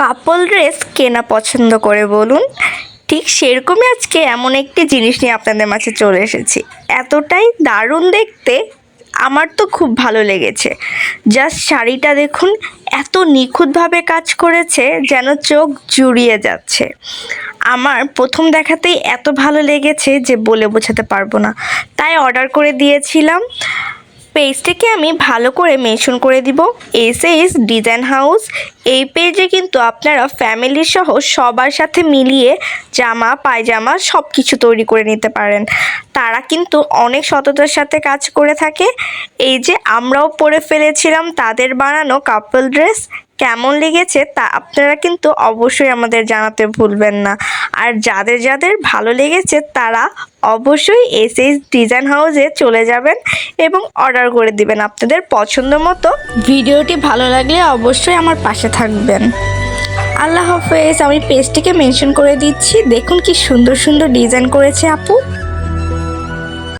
Couple dress কেনা পছন্দ করে বলুন। ঠিক সেরকমই আজকে এমন একটি জিনিস নিয়ে আপনাদের মাঝে চলে এসেছি। এতটাই দারুণ দেখতে, আমার তো খুব ভালো লেগেছে। জাস্ট শাড়িটা দেখুন, এত নিখুঁতভাবে কাজ করেছে যেন চোখ জুড়িয়ে যাচ্ছে। আমার প্রথম দেখাতেই এত ভালো লেগেছে যে বলে বোঝাতে পারব না। তাই অর্ডার করে দিয়েছিলাম। পেজটাকে আমি ভালো করে মেনশন করে দিব। S S design house. এই পেজে কিন্তু আপনারা ফ্যামিলি সহ সবার সাথে মিলিয়ে জামা, পায়জামা সব কিছু তৈরি করে নিতে পারেন। তারা কিন্তু অনেক সততার সাথে কাজ করে থাকে। এই যে আমরাও পরে ফেলেছিলাম তাদের বানানো কাপল ড্রেস কেমন লেগেছে তা আপনারা কিন্তু অবশ্যই আমাদের জানাতে ভুলবেন না। আর যাদের যাদের ভালো লেগেছে তারা অবশ্যই এস এস ডিজাইন হাউসে চলে যাবেন এবং অর্ডার করে দিবেন আপনাদের পছন্দ মতো। ভিডিওটি ভালো লাগলে অবশ্যই আমার পাশে থাকবেন। আল্লাহ হাফেজ, আমি পেজটিকে মেনশন করে দিচ্ছি। দেখুন কি সুন্দর সুন্দর ডিজাইন করেছে আপু।